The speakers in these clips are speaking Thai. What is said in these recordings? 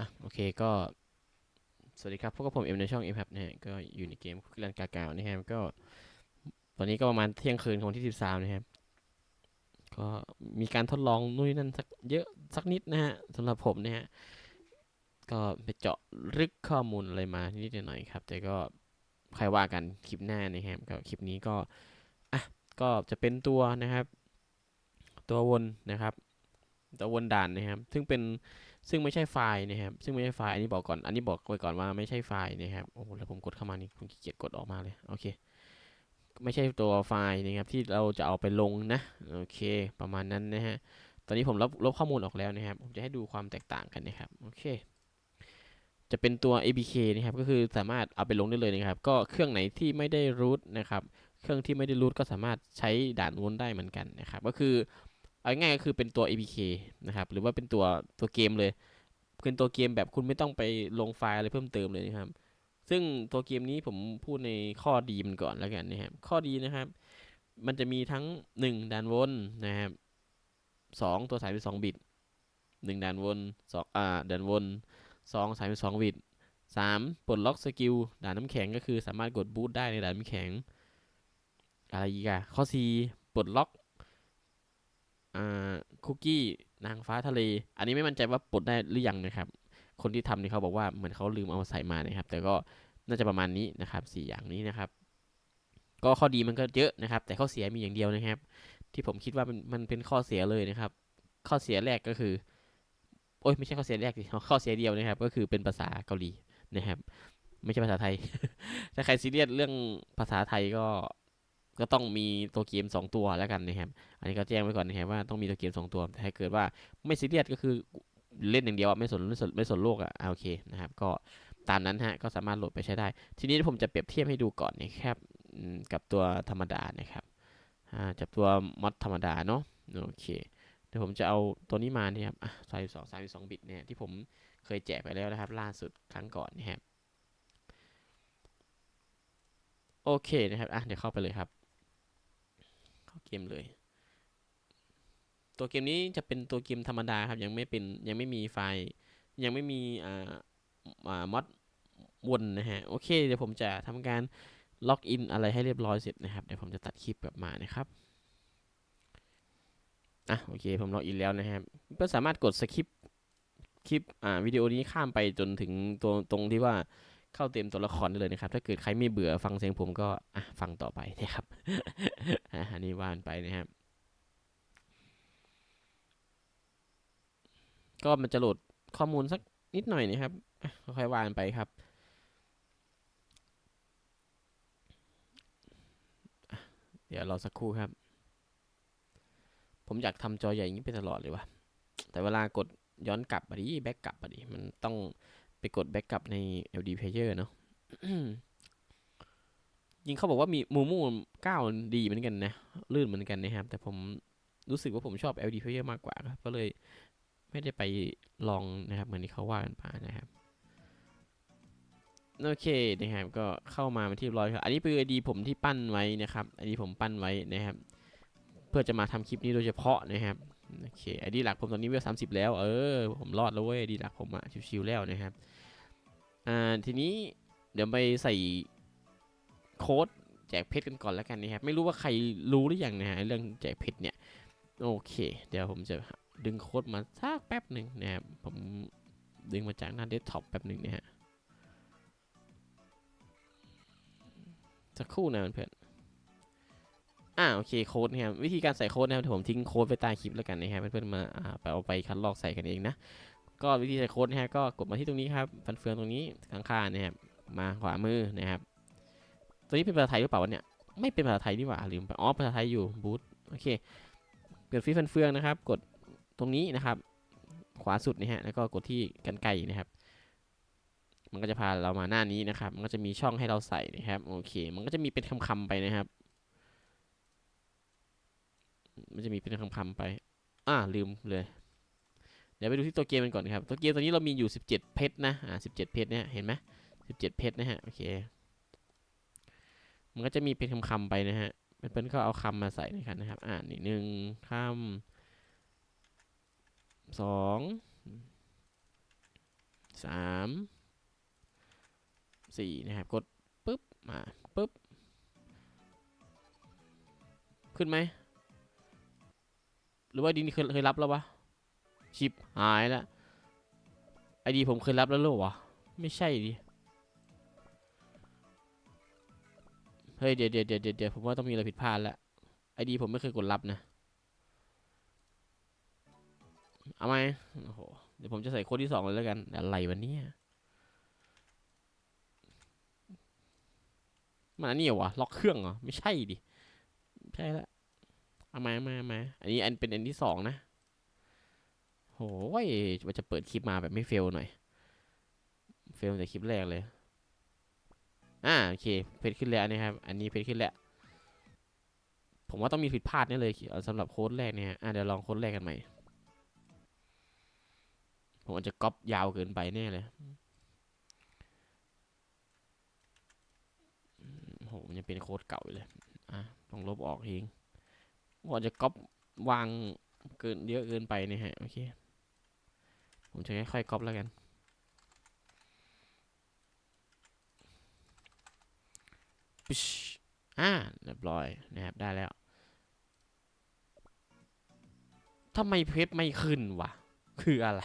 อะโอเคก็ สวัสดีครับพวกบผมเอ็มในช่องเอ็มครับนะฮะก็อยู่ในเกมคุกกี้รันกากาวนะครับก็ ตอนนี้ก็ประมาณเที่ยงคืนของวันที่ 13 นะครับ ก็มีการทดลองนู่นนนั่นสักเยอะสักนิดนะฮะสำหรับผมนะฮะก็ไปเจาะลึกข้อมูลอะไรมานิดหน่อยครับ แต่ก็ใครว่ากันคลิปหน้านะครับก็คลิปนี้ก็อะก็จะเป็นตัวนะครับ ตัววนนะครับ ตัววนด่านนะครับ ซึ่งเป็น ซึ่งไม่ใช่ไฟล์นะครับ ซึ่งไม่ใช่ไฟล์ อันนี้บอกก่อน อันนี้บอกไว้ก่อนว่าไม่ใช่ไฟล์นะครับ โอ้โหแล้วผมกดเข้ามานี่ผมขี้เกียจกดออกมาเลย โอเค ไม่ใช่ตัวไฟล์นะครับที่เราจะเอาไปลงนะ โอเค ประมาณนั้นนะฮะ ตอนนี้ผมลบลบข้อมูลออกแล้วนะครับ ผมจะให้ดูความแตกต่างกันนะครับ โอเค จะเป็นตัว ABK นะครับ ก็คือสามารถเอาไปลงได้เลยนะครับ ก็เครื่องไหนที่ไม่ได้รูทนะครับ เครื่องที่ไม่ได้รูทก็สามารถใช้ด่านวนได้เหมือนกันนะครับ ก็คือ เอาง่ายก็คือเป็นตัว APK นะครับ หรือว่าเป็นตัวตัวเกมเลยเป็นตัวเกมแบบคุณไม่ต้องไปลงไฟล์อะไรเพิ่มเติมเลยนะครับ ซึ่งตัวเกมนี้ผมพูดในข้อดีมันก่อนแล้วกันนะครับ ข้อดีนะครับ มันจะมีทั้ง 1ด่านวนนะครับ2ตัวสายเป็น2บิต1ด่านวน2อ่าด่านวน2สายเป็น2บิต3ปลดล็อกสกิลด่านน้ำแข็งก็คือสามารถกดบูตได้ในด่านน้ำแข็งอะไรอีกอะข้อ 4 ปลดล็อก คุกกี้นางฟ้าทะเล อันนี้ไม่มั่นใจว่าปลดได้หรือยังนะครับ คนที่ทำนี่เขาบอกว่าเหมือนเขาลืมเอามาใส่มานะครับ แต่ก็น่าจะประมาณนี้นะครับสี่อย่างนี้นะครับ ก็ข้อดีมันก็เยอะนะครับ แต่ข้อเสียมีอย่างเดียวนะครับ ที่ผมคิดว่ามันมันเป็นข้อเสียเลยนะครับ ข้อเสียแรกก็คือ โอ้ยไม่ใช่ข้อเสียแรกสิข้อเสียเดียวนะครับ ก็คือเป็นภาษาเกาหลีนะครับ ไม่ใช่ภาษาไทย ถ้าใครซีเรียสเรื่องภาษาไทยก็ ก็ต้องมีตัวเกม 2 ตัวแล้วกันนะครับ อันนี้ก็แจ้งไว้ก่อนนะครับว่าต้องมีตัวเกม 2 ตัวแต่ถ้าเกิดว่าไม่ซีเรียสก็คือเล่นอย่างเดียวไม่สนไม่สนไม่สนโลกอะอะโอเคนะครับ ก็ตามนั้นฮะก็สามารถโหลดไปใช้ได้ ทีนี้ผมจะเปรียบเทียบให้ดูก่อนนะครับกับตัวธรรมดานะครับจากตัวมอดธรรมดาเนาะโอเคเดี๋ยวผมจะเอาตัวนี้มาเนี่ยครับสายสองสายสองบิตเนี่ยที่ผมเคยแจกไปแล้วนะครับ ล่าสุดครั้งก่อนนะครับโอเคนะครับอะเดี๋ยวเข้าไปเลยครับ เข้าเกมเลย ตัวเกมนี้จะเป็นตัวเกมธรรมดาครับ ยังไม่เป็นยังไม่มีไฟล์ยังไม่มีอ่าอ่ามอดวนนะฮะ โอเค เดี๋ยวผมจะทำการล็อกอินอะไรให้เรียบร้อยเสร็จนะครับ เดี๋ยวผมจะตัดคลิปกลับมานะครับอะโอเค ผมล็อกอินแล้วนะครับก็สามารถกดสคิปคลิปอ่าวิดีโอนี้ข้ามไปจนถึงตัวตรงที่ว่า เข้าเต็มตัวละครได้เลยนะครับ ถ้าเกิดใครไม่เบื่อฟังเสียงผมก็ฟังต่อไปนะครับอันนี้ว่านไปนะครับ ก็มันจะโหลดข้อมูลสักนิดหน่อยนะครับค่อยๆว่านไปครับเดี๋ยวรอสักครู่ครับ ผมอยากทำจอใหญ่อย่างนี้ไปตลอดเลยวะแต่เวลากดย้อนกลับอะดิแบ็กกลับอะดิมันต้อง ไปกดแบ็กกลับใน LD Player เนาะยิงเขาบอกว่ามีมูมูเก้าดีเหมือนกันนะ ลื่นเหมือนกันนะครับ แต่ผมรู้สึกว่าผมชอบ LD Player มากกว่าครับ ก็เลยไม่ได้ไปลองนะครับ เหมือนที่เขาว่ากันมานะครับ โอเคนะครับ ก็เข้ามาเป็นที่ร้อยครับ อันนี้เป็น ID ผมที่ปั้นไว้นะครับ อันนี้ผมปั้นไว้นะครับ เพื่อจะมาทำคลิปนี้โดยเฉพาะนะครับ โอเค ID หลักผมตอนนี้เวลสามสิบแล้ว เออ ผมรอดแล้วเว้ย ID หลักผมอะชิวๆแล้วนะครับ อ่า ทีนี้เดี๋ยวไปใส่โค้ดแจกเพชรกันก่อนแล้วกันนะครับ ไม่รู้ว่าใครรู้หรือยังนะฮะเรื่องแจกเพชรเนี่ย โอเค เดี๋ยวผมจะดึงโค้ดมาสักแป๊บหนึ่งนะครับ ผมดึงมาจากหน้าเดสก์ท็อปแป๊บหนึ่งนะฮะสักครู่นะเพื่อน อ่าโอเคโค้ดนะครับวิธีการใส่โค้ดนะครับเดี๋ยวผมทิ้งโค้ดไว้ใต้คลิปแล้วกันนะครับเพื่อนๆมาอ่าไปเอาไปคัดลอกใส่กันเองนะก็วิธีใส่โค้ดนะฮะก็กดมาที่ตรงนี้ครับฟันเฟืองตรงนี้ข้างๆนะครับมาขวามือนะครับตัวนี้เป็นภาษาไทยหรือเปล่าวะเนี่ยไม่เป็นภาษาไทยนี่หว่าลืมไปอ๋อภาษาไทยอยู่บูทโอเคเปิดฟีฟันเฟืองนะครับ กดตรงนี้นะครับ ขวาสุดนะฮะแล้วก็กดที่กันไกลนะครับ มันก็จะพาเรามาหน้านี้นะครับ มันก็จะมีช่องให้เราใส่นะครับโอเค มันก็จะมีเป็นคำๆไปนะครับ มันจะมีเป็นคำๆไป อ่าลืมเลย เดี๋ยวไปดูที่ตัวเกมกันก่อนครับ ตัวเกมตัวนี้เรามีอยู่ 17 เพชรนะ อ่า17 เพชรเนี่ย เห็นไหม17 เพชรนะฮะ โอเค มันก็จะมีเป็นคำๆไปนะฮะเพื่อนๆก็เอาคำมาใส่นะครับนะครับ อ่านี่หนึ่งคำสองสามสี่นะครับ กดปุ๊บ มาปุ๊บ ขึ้นไหม หรือว่าดีนี่เคยเคยรับแล้ววะชิปหายแล้วไอดีผมเคยรับแล้วหรอวะไม่ใช่ดิเฮ้ยเดี๋ยวเดี๋ยวเดี๋ยวเดี๋ยวผมว่าต้องมีอะไรผิดพลาดแล้วไอดีผมไม่เคยกดรับนะเอาไหมโอ้โหเดี๋ยวผมจะใส่โค้ดที่สองเลยแล้วกันอะไรวะเนี่ยมันอันนี้เหรอวะล็อกเครื่องเหรอไม่ใช่ดิไม่ใช่และ เอามามาเอามาอันนี้อันเป็นอันที่สองนะโหยว่าจะเปิดคลิปมาแบบไม่เฟลหน่อย เฟลแต่คลิปแรกเลย อ่าโอเค เพจขึ้นแล้วนะครับ อันนี้เพจขึ้นแล้ว ผมว่าต้องมีผิดพลาดแน่เลยสำหรับโค้ดแรกเนี่ย อ่าเดี๋ยวลองโค้ดแรกกันใหม่ ผมอาจจะก๊อปยาวเกินไปแน่เลยโหมันยังเป็นโค้ดเก่าอยู่เลย อะต้องลบออกเอง ผมอาจะก๊อปวางเกินเยอะเกินไปนี่ฮะโอเคผมจะค่อยๆก๊อปแล้วกัน ปิชอ่าเรียบร้อยนะครับได้แล้วทำไมเพชรไม่ขึ้นวะ คืออะไร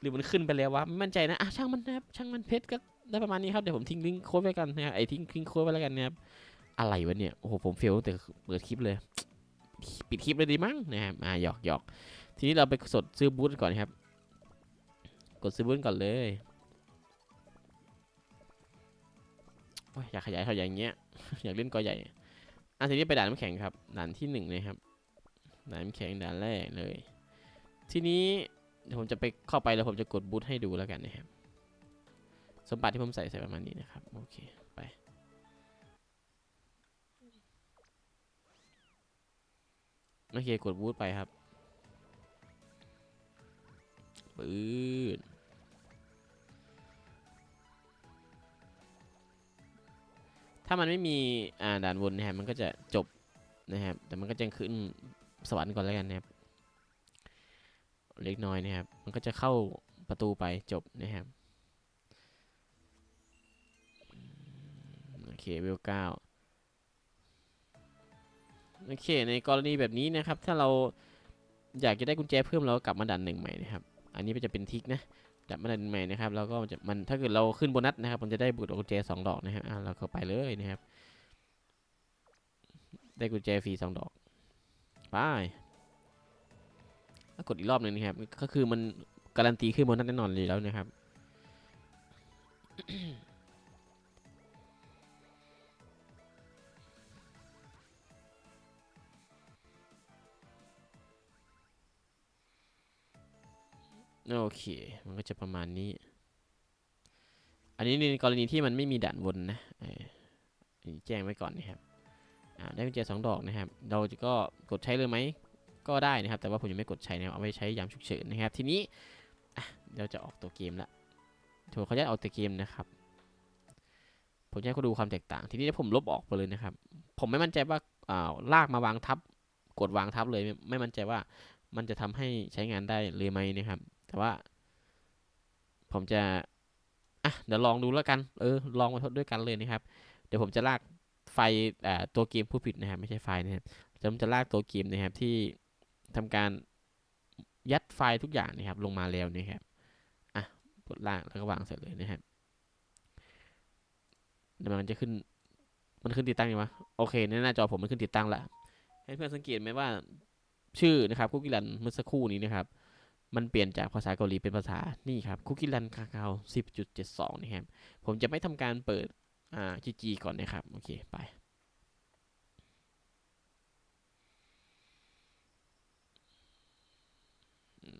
หรือมันขึ้นไปแล้ววะไม่มั่นใจนะอะช่างมันนะครับช่างมันเพชรก็ได้ประมาณนี้ครับ เดี๋ยวผมทิ้งลิงก์โค้ดไว้กันนะครับไอ้ทิ้งลิงก์โค้ดไว้แล้วกันนะครับ อะไรวะเนี่ย โอ้โห ผมเฟลตั้งแต่เปิดคลิปเลย ปิดคลิปเลยดีมั้งนะครับอ่าหยอกหยอกทีนี้เราไปสดซื้อบูธก่อนครับ กดซื้อบูธก่อนเลยโอ้ยอยากขยายเท่าอย่างเงี้ย อยากเล่นกอใหญ่อะทีนี้ไปด่านน้ำแข็งครับ ด่านที่หนึ่งเลยครับ ด่านน้ำแข็งด่านแรกเลย ทีนี้ผมจะไปเข้าไปแล้วผมจะกดบูทให้ดูแล้วกันนะครับ สมบัติที่ผมใส่ใส่ประมาณนี้นะครับ โอเค โอเคกดบูทไปครับปืดถ้ามันไม่มีอ่าด่านวนนะครับมันก็จะจบนะครับ แต่มันก็จะขึ้นสวรรค์ก่อนแล้วกันนะครับ เล็กน้อยนะครับ มันก็จะเข้าประตูไปจบนะครับ โอเคเวลเก้า โอเค ในกรณีแบบนี้นะครับ ถ้าเราอยากจะได้กุญแจเพิ่มเราก็กลับมาดันหนึ่งใหม่นะครับ อันนี้จะเป็นทิกนะกลับมาดันใหม่นะครับ แล้วก็มันจะมันถ้าเกิดเราขึ้นโบนัสนะครับ มันจะได้บุตรกุญแจสองดอกนะครับอ่าเราก็ไปเลยนะครับ ได้กุญแจฟรีสองดอก ไปกดอีกรอบหนึ่งนะครับ ก็คือมันการันตีขึ้นโบนัสแน่นอนเลยแล้วนะครับ โอเค มันก็จะประมาณนี้ อันนี้ในกรณีที่มันไม่มีด่านวนนะแจ้งไว้ก่อนนะครับได้กุญแจสองดอกนะครับ เราจะก็กดใช้เลยไหม ก็ได้นะครับ แต่ว่าผมยังไม่กดใช้นะครับ เอาไว้ใช้ยามฉุกเฉินนะครับ ทีนี้เดี๋ยวจะออกตัวเกมละถูกเขาจะออกตัวเกมนะครับ ผมจะให้คุณดูความแตกต่าง ทีนี้ผมลบออกไปเลยนะครับ ผมไม่มั่นใจว่าอ่าลากมาวางทับ กดวางทับเลย ไม่ไม่มั่นใจว่ามันจะทำให้ใช้งานได้เลยไหมนะครับ แต่ว่า ผมจะ อะ เดี๋ยวลองดูแล้วกัน เออ ลองมาทดด้วยกันเลยนะครับ เดี๋ยวผมจะลากไฟอ่าตัวเกมผู้ผิดนะครับ ไม่ใช่ไฟนะครับผมจะลากตัวเกมนะครับที่ทำการยัดไฟล์ทุกอย่างนะครับ ลงมาแล้วนะครับ อะกดลากแล้วก็วางเสร็จเลยนะครับเดี๋ยวมันจะขึ้น มันขึ้นติดตั้งยังวะโอเคในหน้าจอผมมันขึ้นติดตั้งละให้เพื่อนสังเกตไหมว่า ชื่อนะครับคุกกี้รันเมื่อสักครู่นี้นะครับ มันเปลี่ยนจากภาษาเกาหลีเป็นภาษานี่ครับคุกกี้รันคาคาว10.72นะครับผมจะไม่ทำการเปิดอ่า GG ก่อนนะครับ โอเค ไป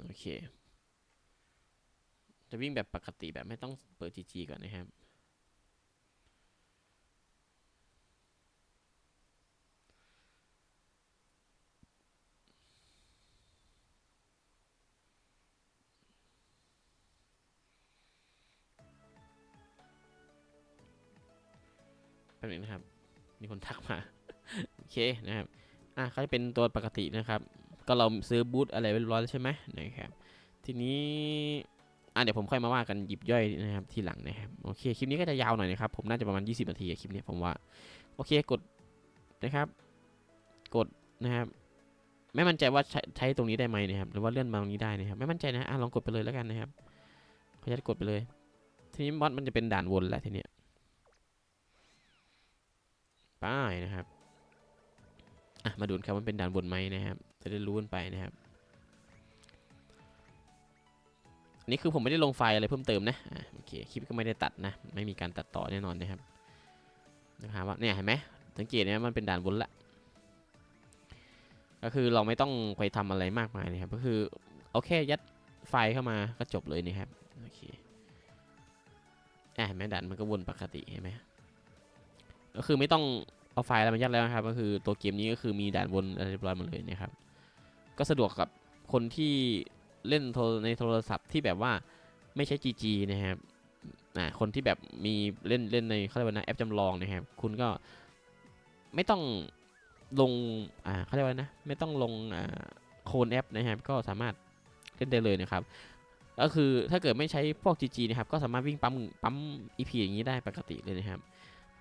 โอเค จะวิ่งแบบปกติแบบไม่ต้องเปิด GG ก่อนนะครับ ป๊บนึงนะครับ มีคนทักมา โอเคนะครับ อะเขาจะเป็นตัวปกตินะครับ ก็เราซื้อบูทอะไรไว้เรียบร้อยแล้วใช่ไหมนะครับ ทีนี้อะเดี๋ยวผมค่อยมาว่ากันหยิบย่อยนะครับทีหลังนะครับ โอเค คลิปนี้ก็จะยาวหน่อยนะครับ ผมน่าจะประมาณ 20 นาทีอะคลิปนี้ผมว่า โอเค กดนะครับ กดนะครับไม่มั่นใจว่าใช้ใชตรงนี้ได้ไหมนะครับ หรือว่าเลื่อนมาตรงนี้ได้นะครับ ไม่มั่นใจนะอะลองกดไปเลยแล้วกันนะครับขออนุญาตกดไปเลย ทีนี้มอดมันจะเป็นด่านวนแหละทีเนี้ย ป้ายนะครับ อะ มาดูครับมันเป็นด่านวนไหมนะครับ จะได้รู้กันไปนะครับอันนี้คือผมไม่ได้ลงไฟล์อะไรเพิ่มเติมนะอะโอเค คลิปก็ไม่ได้ตัดนะ ไม่มีการตัดต่อแน่นอนนะครับนะครับว่าเนี่ยเห็นไหมสังเกตนะมันเป็นด่านบนละ ก็คือเราไม่ต้องไปทำอะไรมากมายนะครับ ก็คือเอาแค่ยัดไฟล์เข้ามาก็จบเลยนะครับ โอเคอะเห็นไหมด่านมันก็วนปกติเห็นไหม ก็คือไม่ต้องเอาไฟล์อะไรมายัดแล้วนะครับ ก็คือตัวเกมนี้ก็คือมีด่านวนอะไรเรียบร้อยหมดเลยนะครับ ก็สะดวกกับคนที่เล่นโทรในโทรศัพท์ที่แบบว่าไม่ใช่ GG นะครับอ่าคนที่แบบมีเล่นเล่นในเขาเรียกว่านะแอปจำลองนะครับ คุณก็ไม่ต้องลงอ่าเขาเรียกว่านะ ไม่ต้องลงอ่าโคนแอปนะครับ ก็สามารถเล่นได้เลยนะครับ ก็คือถ้าเกิดไม่ใช้พวก GG นะครับ ก็สามารถวิ่งปั๊มปั๊ม EP อย่างนี้ได้ปกติเลยนะครับ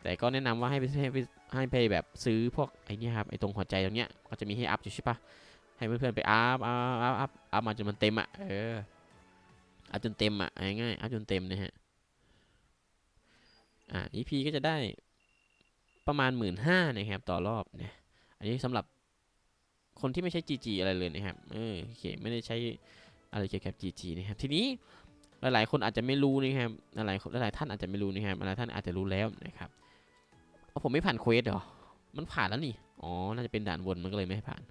แต่ก็แนะนำว่าให้ไปให้ไปให้ไปแบบซื้อพวกไอ้นี่ครับไอ้ตรงหัวใจตรงเนี้ยก็จะมีให้อัพอยู่ใช่ปะให้เพื่อนๆไปอัพอัพอัพอัพอัพมาจนมันเต็มอะเอออัพจนเต็มอะง่ายๆอัพจนเต็มนะฮะอ่า EP ก็จะได้ประมาณหมื่นห้านะครับต่อรอบนะอันนี้สำหรับคนที่ไม่ใช่ GG อะไรเลยนะครับเออโอเคไม่ได้ใช้อะไรเกี่ยวกับ GG นะครับทีนี้หลายๆ คนอาจจะไม่รู้นะครับหลายๆหลายๆท่านอาจจะไม่รู้นะครับหลายท่านอาจจะรู้แล้วนะครับ เอาผมไม่ผ่านเควสเหรอ มันผ่านแล้วนี่ อ๋อ น่าจะเป็นด่านวนมันก็เลยไม่ให้ผ่าน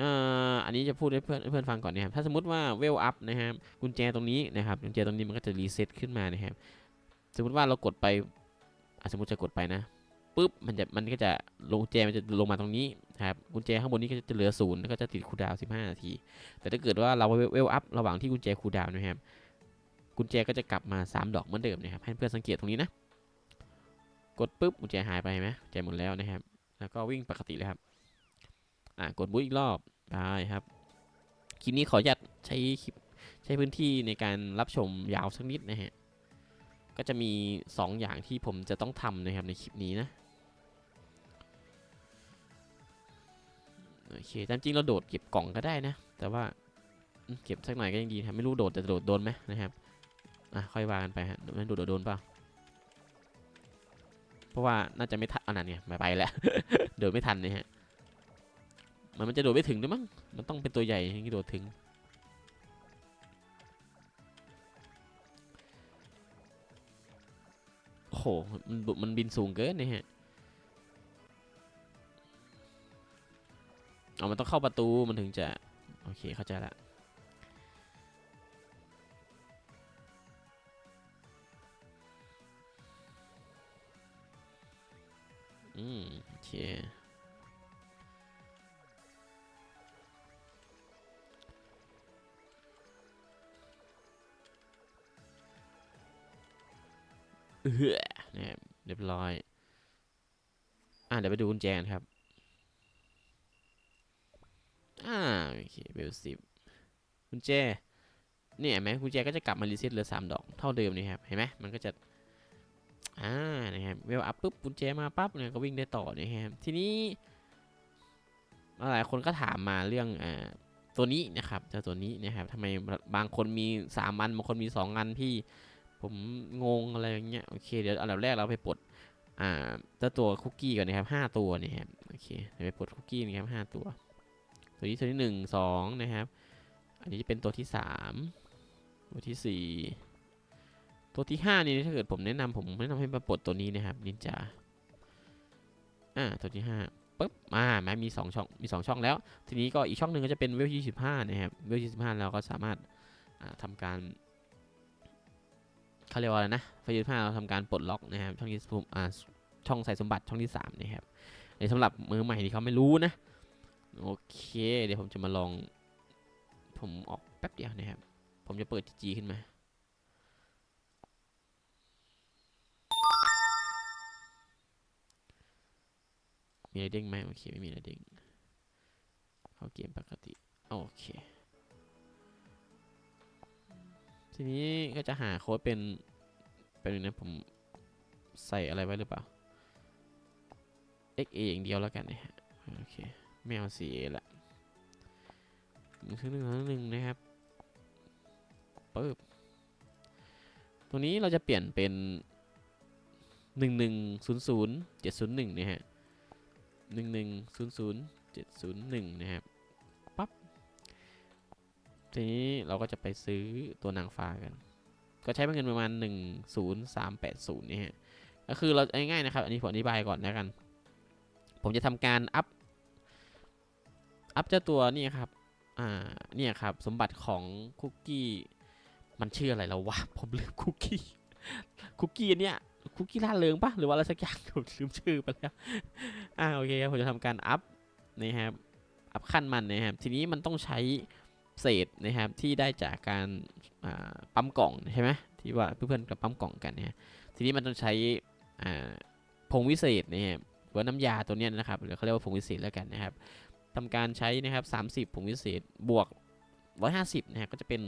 อ่าอันนี้จะพูดให้เพื่อนเพื่อนฟังก่อนนะครับ ถ้าสมมติว่าเวลอัพนะครับ กุญแจตรงนี้นะครับ กุญแจตรงนี้มันก็จะรีเซ็ตขึ้นมานะครับ สมมติว่าเรากดไปสมมติจะกดไปนะปุ๊บมันจะมันก็จะลงแจมันจะลงมาตรงนี้นะครับกุญแจข้างบนนี้ก็จะเหลือศูนย์แล้วก็จะติดคูดาวน์15นาที แต่ถ้าเกิดว่าเราเวลอัพระหว่างที่กุญแจคูดาวน์นะครับกุญแจก็จะกลับมา 3 ดอกเหมือนเดิมนะครับให้เพื่อนสังเกตตรงนี้นะ กดปุ๊บกุญแจหายไปไหมกุญแจหมดแล้วนะครับ แล้วก็วิ่งปกติเลยครับ อะกดบูทอีกรอบได้ครับ คลิปนี้ขออนุญาตใช้คลิปใช้พื้นที่ในการรับชมยาวสักนิดนะฮะ ก็จะมี 2 อย่างที่ผมจะต้องทำนะครับในคลิปนี้นะโอเคตามจริงเราโดดเก็บกล่องก็ได้นะ แต่ว่าเก็บสักหน่อยก็ยังดีครับไม่รู้โดดจะโดดโดนไหมนะครับ อะค่อยว่ากันไปฮะไม่โดดโดนเปล่า เพราะว่าน่าจะไม่ทันอันนั้นไงไปไปแล้วโดดไม่ทันนะฮะมันมันจะโดดไม่ถึงด้วยมั้งมันต้องเป็นตัวใหญ่ถึงจะโดดถึง โอ้โหมันบุมันบินสูงเกินนะฮะเอามันต้องเข้าประตูมันถึงจะ โอเคเข้าใจละ อืมโอเคเออนะครับเรียบร้อย อะเดี๋ยวไปดูกุญแจนครับ อ่าโอเคเบลสิบกุญแจเนี่ยเห็นไหมกุญแจก็จะกลับมารีเซ็ตเหลือสามดอกเท่าเดิมนี่ครับ เห็นไหมมันก็จะ อ่านะครับเวลอัพปุ๊บกุญแจมาปั๊บเนี่ยก็วิ่งได้ต่อนะครับทีนี้หลายคนก็ถามมาเรื่องอ่าตัวนี้นะครับเจ้าตัวนี้นะครับทำไมบางคนมีสามอันบางคนมีสองอันพี่ผมงงอะไรอย่างเงี้ยโอเคเดี๋ยวอันดับแรกเราไปปลดอ่าเจ้าตัวคุกกี้ก่อนนะครับห้าตัวเนี่ยครับโอเคเดี๋ยวไปปลดคุกกี้นะครับห้าตัว ตัวนี้ตัวที่หนึ่งสองนะครับ อันนี้จะเป็นตัวที่สามตัวที่สี่ ตัวที่ห้านี่ถ้าเกิดผมแนะนำผมแนะนำให้มาปลดตัวนี้นะครับนินจาอ่าตัวที่ห้าปุ๊บมาแม้มีสองช่องมีสองช่องแล้ว ทีนี้ก็อีกช่องหนึ่งก็จะเป็นเวลยี่สิบห้านะครับเวลยี่สิบห้าเราก็สามารถาทำการเขาเรียกว่าอะไรนะเวลยี่สิบห้าเราทำการปลดล็อกนะครับช่องที่สอ่าช่องใส่สมบัติช่องที่สามนะครับในสำหรับมือใหม่ที่เขาไม่รู้นะโอเค เดี๋ยวผมจะมาลอง ผมออกแป๊บเดียวนะครับ ผมจะเปิด GG ขึ้นมา มีอะไรเด้งไหมโอเคไม่มีอะไรเด้งเข้าเกมปกติ โอเค ทีนี้ก็จะหาโค้ดเป็นเป็นงนะผมใส่อะไรไว้หรือเปล่า XA อย่างเดียวแล้วกันนะฮะโอเคไม่เอา CA ละหนึ่งหนึ่งหนึ่งนะครับปึ๊บตรงนี้เราจะเปลี่ยนเป็นหนึ่งหนึ่งศูนย์ศูนย์เจ็ดศูนย์หนึ่งนะฮะ หนึ่งหนึ่งศูนย์ศูนย์เจ็ดศูนย์หนึ่งนะครับปั๊บทีนี้เราก็จะไปซื้อตัวนางฟ้ากัน ก็ใช้เป็นเงินประมาณหนึ่งศูนย์สามแปดศูนย์นี่ฮะก็คือเราง่ายๆนะครับ อันนี้ผมอธิบายก่อนแล้วกัน ผมจะทำการอัพ อัพเจ้าตัวนี่ครับ อ่า เนี่ยครับ สมบัติของคุกกี้ มันชื่ออะไรแล้ววะ ผมลืมคุกกี้ คุกกี้เนี่ย คุกกี้ล่าเริงปะหรือว่าอะไรสักอย่างผมลืมชื่อไปแล้วอ่าโอเคครับผมจะทำการอัพนะครับอัพขั้นมันนะครับทีนี้มันต้องใช้เศษนะครับที่ได้จากการปั๊มกล่องใช่ไหมที่ว่าเพื่อนๆกับปั๊มกล่องกันเนี่ยทีนี้มันต้องใช้ผงวิเศษนะครับหรือว่าน้ำยาตัวนี้นะครับหรือเขาเรียกว่าผงวิเศษแล้วกันนะครับทำการใช้นะครับ30ผงวิเศษบวก 150นะฮะก็จะเป็น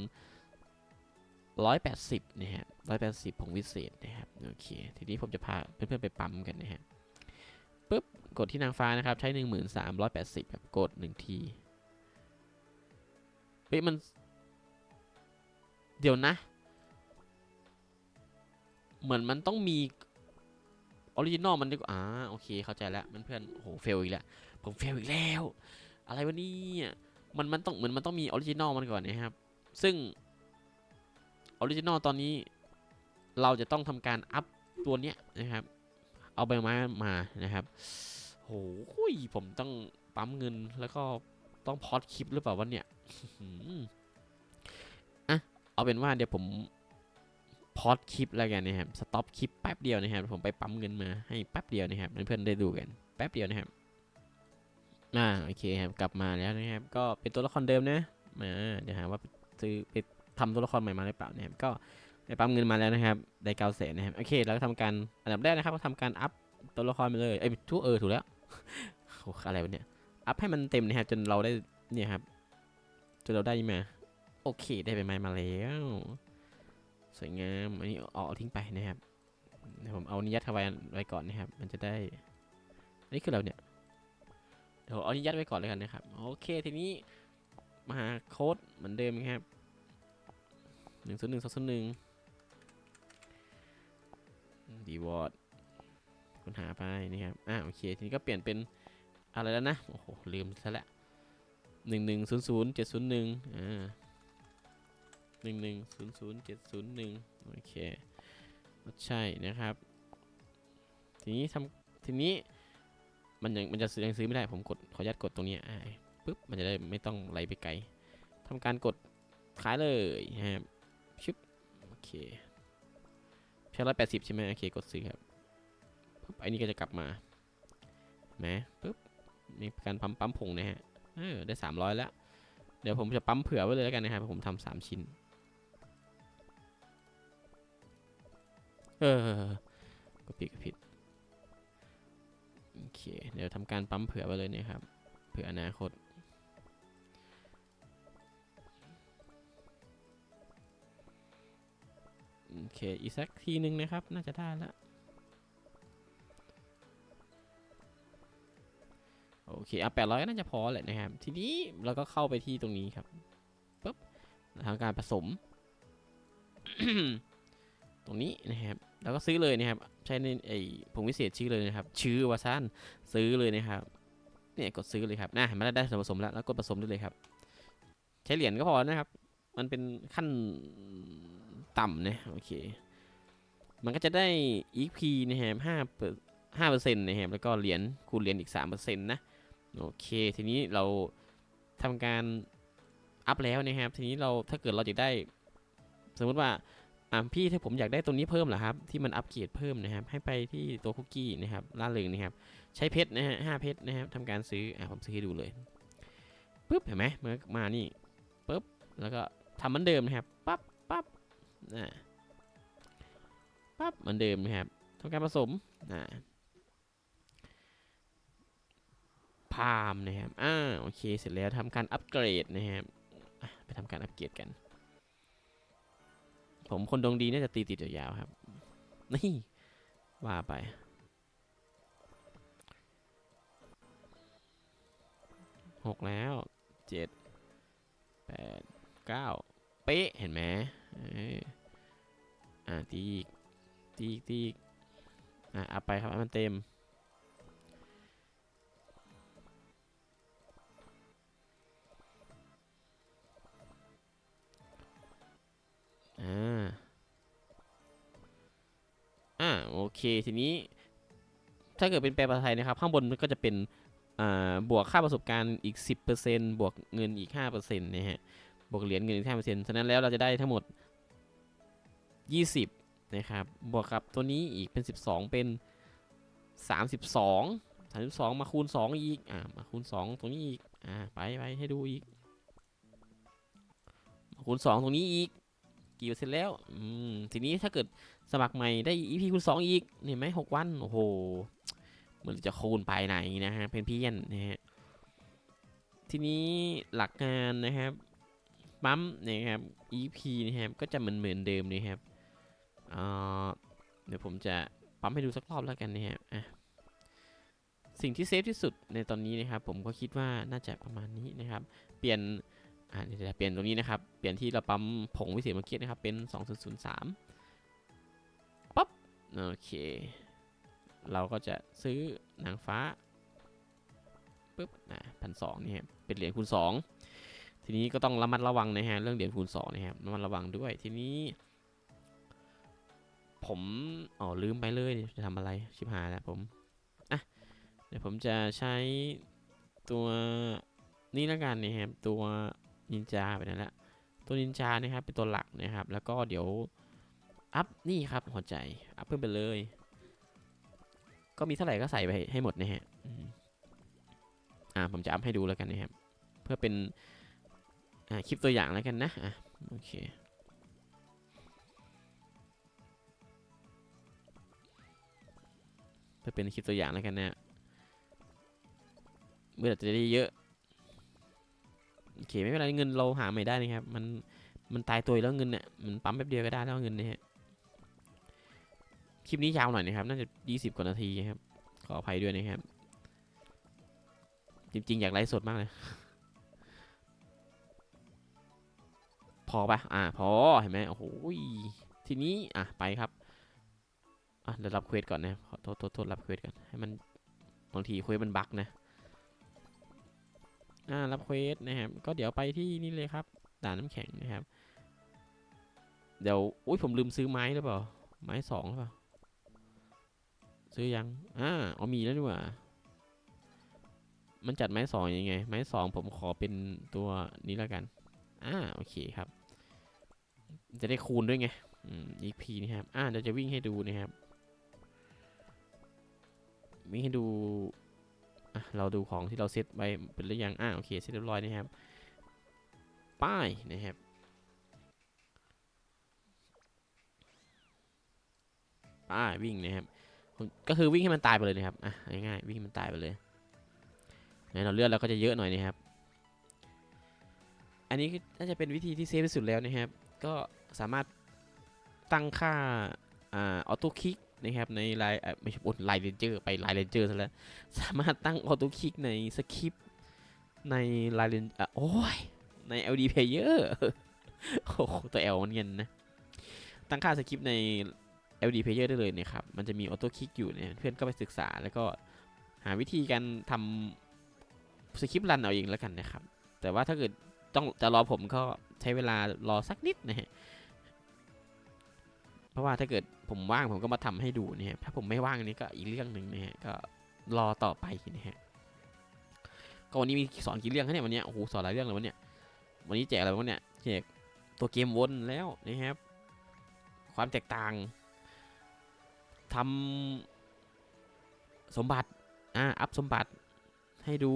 180นะฮะ180ผงวิเศษนะครับโอเคทีนี้ผมจะพาเพื่อนๆไปปั๊มกันนะฮะปุ๊บกดที่นางฟ้านะครับ ใช้ 1380ครับกด1ทีเฮ้ยมัน เดี๋ยวนะ เหมือนมันต้องมีออริจินอลมันดีกว่าอ่าโอเคเข้าใจแล้วเพื่อนโอ้โหเฟลอีกแล้วผมเฟลอีกแล้ว อะไรวะนี่มันมันต้องเหมือนมันต้องมีออริจินอลมันก่อนนะครับ ซึ่ง ออริจินอลตอนนี้เราจะต้องทำการอัพตัวเนี้ยนะครับ เอาใบไม้มานะครับโหยผมต้องปั๊มเงินแล้วก็ต้องพอดคลิปหรือเปล่าวะเนี่ยอะเอาเป็นว่าเดี๋ยวผมพอดคลิปแล้วกันนะครับ สต็อปคลิปแป๊บเดียวนะครับ ผมไปปั๊มเงินมาให้แป๊บเดียวนะครับเพื่อนๆได้ดูกันแป๊บเดียวนะครับอ่าโอเคครับกลับมาแล้วนะครับ ก็เป็นตัวละครเดิมนะมาเดี๋ยวหาว่าซื้อไป ทำตัวละครใหม่มาหรือเปล่านะครับก็ได้ปั๊มเงินมาแล้วนะครับได้เก้าแสนนะครับโอเคเราก็ทำการอันดับแรกนะครับก็ทำการอัพตัวละครไปเลยเอ้ทุกเออถูกแล้วโอ้อะไรวะเนี่ยอัพให้มันเต็มนะครับจนเราได้เนี่ยครับจนเราได้มาโอเคได้ไปไม้มาแล้วสวยงามอันนี้ออาทิ้งไปนะครับเดี๋ยวผมเอานิยัดเข้าไว้ไว้ก่อนนะครับ มันจะได้อันนี้คือเราเนี่ยเดี๋ยวเอานิยัดไว้ก่อนเลยกันนะครับโอเคทีนี้มาหาโค้ดเหมือนเดิมครับ หนึ่งศูนย์หนึ่งสองศูนย์หนึ่งดีวอร์ดคุณหาไปนี่ครับ อ่าโอเค ทีนี้ก็เปลี่ยนเป็นอะไรแล้วนะ โอ้โห ลืมซะแล้วหนึ่งหนึ่งศูนย์ศูนย์เจ็ดศูนย์หนึ่งอ่าหนึ่งหนึ่งศูนย์ศูนย์เจ็ดศูนย์หนึ่งโอเคใช่นะครับ ทีนี้ทำทีนี้มันยังมันจะซื้อยังซื้อไม่ได้ผมกดขออนุญาตกดตรงนี้อ่าปุ๊บมันจะได้ไม่ต้องไหลไปไกลทำการกดขายเลยนะครับ เคใช้ร้อยแปดสิบใช่ไหมโอเคกดซื้อครับปุ๊บไอ้นี่ก็จะกลับมานะปุ๊บมีการปั๊มปั๊มผงนะฮะเออได้สามร้อยแล้ว เดี๋ยวผมจะปั๊มเผื่อไว้เลยแล้วกันนะครับผมทำสามชิ้น เออกดผิดกดผิดโอเค เดี๋ยวทำการปั๊มเผื่อไว้เลยนะครับ เผื่ออนาคต โอเค อีกสักทีหนึ่งนะครับ น่าจะได้แล้วโอเคอะแปดร้อยน่าจะพอแหละนะครับ ทีนี้เราก็เข้าไปที่ตรงนี้ครับปุ๊บทำการผสม ตรงนี้นะครับแล้วก็ซื้อเลยนะครับ ใช้ในไอ้ผงวิเศษชื่อเลยนะครับ ชื่อวาซันซื้อเลยนะครับเนี่ยกดซื้อเลยครับน่าเห็นได้ส่วนผสมแล้วแล้วกดผสมได้เลยครับ ใช้เหรียญก็พอนะครับ มันเป็นขั้น ต่ำนะโอเค มันก็จะได้ EP นะครับห้าเปอร์ห้าเปอร์เซ็นต์นะครับแล้วก็เหรียญคูณเหรียญอีกสามเปอร์เซ็นต์นะโอเค ทีนี้เราทำการอัพแล้วนะครับ ทีนี้เราถ้าเกิดเราจะได้ สมมติว่าอ่าพี่ถ้าผมอยากได้ตัวนี้เพิ่มเหรอครับ ที่มันอัปเกรดเพิ่มนะครับ ให้ไปที่ตัวคุกกี้นะครับล่าเริงนะครับ ใช้เพชรนะฮะห้าเพชรนะครับทำการซื้ออ่าผมซื้อให้ดูเลยปุ๊บเห็นไหมมันก็มานี่ปุ๊บแล้วก็ทำเหมือนเดิมนะครับปั๊บปั๊บ อ่าปั๊บเหมือนเดิมนะครับทำการผสมอ่าพามนะครับ อ่า โอเค เสร็จแล้วทำการอัปเกรดนะครับไปทำการอัปเกรดกัน ผมคนดวงดีน่าจะตีติดยาวๆครับ นี่ ว่าไป หกแล้ว เจ็ด แปด เก้า เป๊ะ เห็นไหม อ่าตีอีกตีอีกตีอีกอะเอาไปครับให้มันเต็ม อ่า อ่า โอเค ทีนี้ ถ้าเกิดเป็นแปลภาษาไทยนะครับ ข้างบนมันก็จะเป็นอ่าบวกค่าประสบการณ์อีก 10%บวกเงินอีก5%นะฮะ บวกเหรียญเงินอีก5%ฉะนั้นแล้วเราจะได้ทั้งหมด 20 นะครับ บวกกับตัวนี้อีกเป็น 12 เป็น 32 32 มาคูณ 2 อีก อ่า มาคูณ 2 ตรงนี้อีก อ่า ไปไปให้ดูอีก มาคูณ 2 ตรงนี้อีก กี่เปอร์เซ็นต์แล้ว อืม ทีนี้ถ้าเกิดสมัครใหม่ได้ EP คูณ 2 อีก เห็นไหมหกวัน โอ้โห เหมันจะคูณไปไหนนะฮะ เป็นเพี้ยนนะฮะ ทีนี้หลักงานนะครับปั๊มนะครับ EP นะครับ ก็จะเหมือนเหมือนเดิมนะครับ เดี๋ยวผมจะปั๊มให้ดูสักรอบแล้วกันนะครับอะสิ่งที่เซฟที่สุดในตอนนี้นะครับ ผมก็คิดว่าน่าจะประมาณนี้นะครับ เปลี่ยนอ่าเดี๋ยวจะเปลี่ยนตรงนี้นะครับ เปลี่ยนที่เราปั๊มผงวิเศษเมื่อกี้นะครับ เป็น 2003ปั๊บ โอเค เราก็จะซื้อนางฟ้าปุ๊บอะพันสองนี่ครับเป็นเหรียญคูณสองทีนี้ก็ต้องระมัดระวังนะฮะ เรื่องเหรียญคูณสองนะครับระมัดระวังด้วย ทีนี้ ผมอ๋อลืมไปเลยจะทำอะไรชิบหายแล้วผมอะเดี๋ยวผมจะใช้ตัวนี่ล้วกันนะครับตัวนินจาไปนั่นแหละตัวนินจานะครับเป็นตัวหลักนะครับ แล้วก็เดี๋ยวอัพนี่ครับหัวใจอัพเพิ่มไปเลย ก็มีเท่าไหร่ก็ใส่ไปให้หมดนะฮะอ่าผมจะอัพให้ดูแล้วกันนะครับ เพื่อเป็นอ่าคลิปตัวอย่างแล้วกันนะอะโอเค พื่อเป็นคลิปตัวอย่างแล้วกันนะเมื่อจะได้เยอะโอเคไม่เป็นไรเงินเราหาใหม่ได้นะครับ มันมันตายตัวแล้วเงินเนี่ยมันปั๊มแป๊บเดียวก็ได้แล้วเงินเนี่ยฮะคลิปนี้ยาวหน่อยนะครับ น่าจะ 20 กว่านาทีครับ ขออภัยด้วยนะครับ จริง ๆ อยากไลฟ์สดมากเลยพอปะอ่าพอเห็นไหมโอ้โหยทีนี้อะไปครับ อะเดี๋ยวรับเควสก่อนนะขอโทษโทษโทษรับเควสก่อนให้มันบางทีเควสมันบั๊กนะอ่ารับเควสนะครับก็เดี๋ยวไปที่นี่เลยครับด่านน้ำแข็งนะครับ เดี๋ยวอุ้ยผมลืมซื้อไม้หรือเปล่าไม้สองหรือเปล่าซื้อยังอ่าเอามีแล้วดีกว่ามันจัดไม้สองยังไง ไม้สองผมขอเป็นตัวนี้แล้วกันอ่าโอเคครับ จะได้คูณด้วยไงอืม EP นี่ครับอ่าเดี๋ยวจะวิ่งให้ดูนะครับ วิ่งให้ดูเราดูของที่เราเซตไว้เป็นหรือยังอ่าโอเคเสร็จเรียบร้อยนะครับ ป้ายนะครับ ป้ายวิ่งนะครับ ก็คือวิ่งให้มันตายไปเลยนะครับ อะง่ายๆวิ่งให้มันตายไปเลยในเราเลือดเราก็จะเยอะหน่อยนะครับ อันนี้น่าจะเป็นวิธีที่เซฟที่สุดแล้วนะครับ ก็สามารถตั้งค่าอ่าออโต้คลิก นะครับในไลน์ไม่ใช่บนไลน์เรนเจอร์ไปไลน์เรนเจอร์ซะแล้ว สามารถตั้งออโต้คลิกในสคริปต์ในไลน์เรนอะโอ้ยใน LD Player โอ้โหตัว L มันเงินนะ ตั้งค่าสคริปต์ใน LD Player ได้เลยนะครับ มันจะมีออโต้คลิกอยู่เนี่ยเพื่อนก็ไปศึกษาแล้วก็หาวิธีการทำสคริปต์รันเอาเองแล้วกันนะครับ แต่ว่าถ้าเกิดต้องจะรอผมก็ใช้เวลารอสักนิดนะฮะ เพราะว่าถ้าเกิดผมว่างผมก็มาทำให้ดูนะฮะถ้าผมไม่ว่างนี่ก็อีกเรื่องหนึ่งนะฮะก็รอต่อไปนะฮะก็วันนี้มีสอนกี่เรื่องคะเนี่ยวันนี้โอ้โหสอนหลายเรื่องเลยวันเนี้ยวันนี้แจกอะไรบ้างเนี่ยแจกตัวเกมวนแล้วนะครับ ความแตกต่างทำสมบัติอ่าอัพสมบัติให้ดู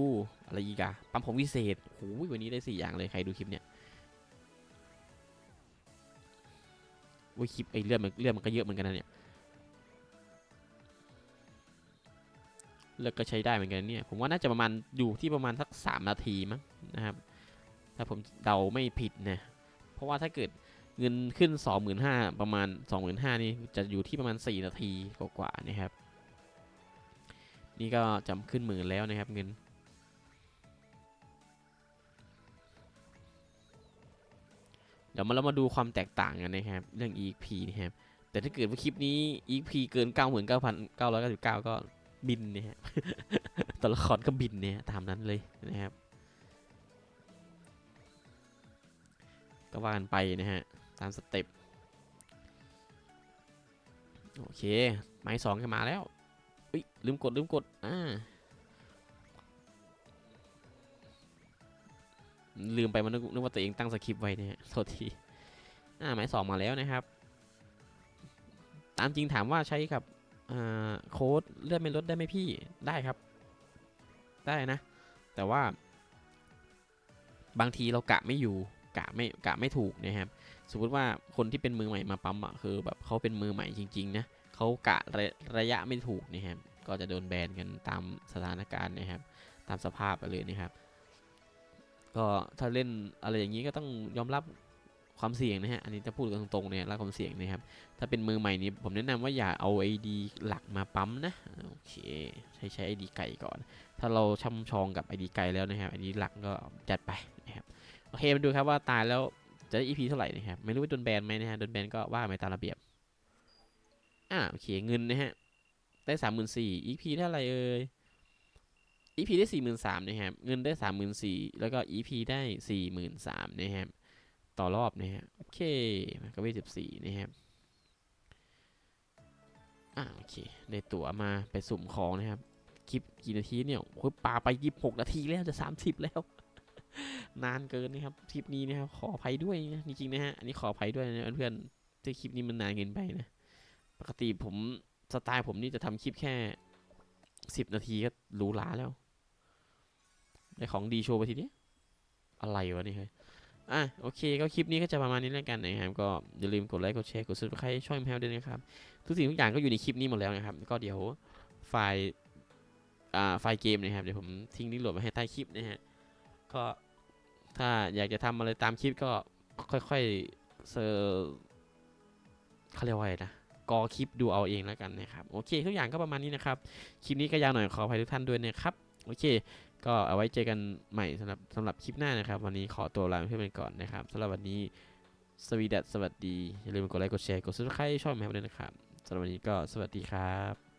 อะไรอีกอะปั๊มผงวิเศษโอ้ยวันนี้ได้สี่อย่างเลยใครดูคลิปเนี่ย ว้ยคลิปไอ้เลือดมันเลือดมันก็เยอะเหมือนกันนะเนี่ยเลือดก็ใช้ได้เหมือนกันเนี่ย ผมว่าน่าจะประมาณอยู่ที่ประมาณสักสามนาทีมั้งนะครับ ถ้าผมเดาไม่ผิดนะ เพราะว่าถ้าเกิดเงินขึ้น 25,000ประมาณ 25,000นี่จะอยู่ที่ประมาณ 4 นาทีกว่าๆนะครับ นี่ก็จำขึ้นหมื่นแล้วนะครับเงิน ดี๋ยวมาเรามาดูความแตกต่างกันนะครับ เรื่อง EXP นะครับ แต่ถ้าเกิดว่าคลิปนี้ EXP เกิน 99,999 ก็บินนะฮะตัวละครก็บินเนี่ยตามนั้นเลยนะครับ ก็ว่ากันไปนะฮะ ตามสเต็ป โอเค ไม้สองก็มาแล้วอุ้ยลืมกด ลืมกด อ่า ลืมไปมันนึกว่าตัวเองตั้งสคริปต์ไว้นะฮะโทษทีอ่าไม้สองมาแล้วนะครับ ตามจริงถามว่าใช้กับโค้ดเลื่อนไม่ลดได้ไหมพี่ได้ครับ ได้นะ แต่ว่า บางทีเรากะไม่อยู่กะไม่กะไม่ถูกนะครับ สมมติว่าคนที่เป็นมือใหม่มาปั๊มอะคือแบบเขาเป็นมือใหม่จริงๆนะเขากะระระยะไม่ถูกนะครับ ก็จะโดนแบนกันตามสถานการณ์นะครับ ตามสภาพไปเลยนะครับ ก็ถ้าเล่นอะไรอย่างนี้ก็ต้องยอมรับความเสี่ยงนะฮะ อันนี้จะพูดกันตรงๆเนี่ยรับความเสี่ยงนะครับ ถ้าเป็นมือใหม่นี้ผมแนะนำว่าอย่าเอา ID หลักมาปั๊มนะ โอเค ใช้ใช้ ID ไก่ก่อน ถ้าเราช่ำชองกับ ID ไก่แล้วนะครับ ID หลักก็จัดไปนะครับ โอเคมาดูครับว่าตายแล้วจะได้ EP เท่าไหร่นะครับ ไม่รู้ว่าโดนแบนไหมนะฮะ โดนแบนก็ว่าไปตามระเบียบ อ่าโอเค เงินนะฮะ ได้สามหมื่นสี่ EP เท่าไหร่เอ่ย EP ได้สี่หมื่นสามนะครับ เงินได้สามหมื่นสี่แล้วก็ EP ได้สี่หมื่นสามนะครับ ต่อรอบนะฮะ โอเค มันก็เวสิบสี่นะครับ อ่า โอเค ได้ตั๋วมาไปสุ่มของนะครับ คลิปกี่นาทีเนี่ยโอ้ยปาไปยี่หกนาทีแล้วจะสามสิบแล้ว นานเกินนะครับ คลิปนี้นะครับ ขออภัยด้วยนะจริงๆนะฮะ อันนี้ขออภัยด้วยนะเพื่อนๆที่คลิปนี้มันนานเกินไปนะ ปกติผมสไตล์ผมนี่จะทำคลิปแค่สิบนาทีก็รูหราแล้ว ได้ของดีโชว์ไปทีนี้อะไรวะนี่เฮ้ยอะโอเคก็คลิปนี้ก็จะประมาณนี้แล้วกันนะครับก็อย่าลืมกดไลค์กดแชร์กดซับสไครต์ช่วยแมวด้วยนะครับทุกสิ่งทุกอย่างก็อยู่ในคลิปนี้หมดแล้วนะครับก็เดี๋ยวไฟล์อ่าไฟล์เกมนะครับเดี๋ยวผมทิ้งลิงก์โหลดไว้ให้ใต้คลิปนะฮะก็ถ้าอยากจะทำอะไรตามคลิปก็ค่อยๆเซอร์เขาเรียกว่าไรนะกอคลิปดูเอาเองแล้วกันนะครับโอเค ทุกอย่างก็ประมาณนี้นะครับคลิปนี้ก็ยาวหน่อยขออภัยทุกท่านด้วยนะครับโอเค ก็เอาไว้เจอกันใหม่สำหรับสำหรับคลิปหน้านะครับ วันนี้ขอตัวลาเพื่อนไปก่อนนะครับสำหรับวันนี้สวีดัสสวัสดี อย่าลืมกดไลค์กดแชร์กดซับสไครต์ช่องแมวด้วยนะครับสำหรับวันนี้ก็สวัสดีครับ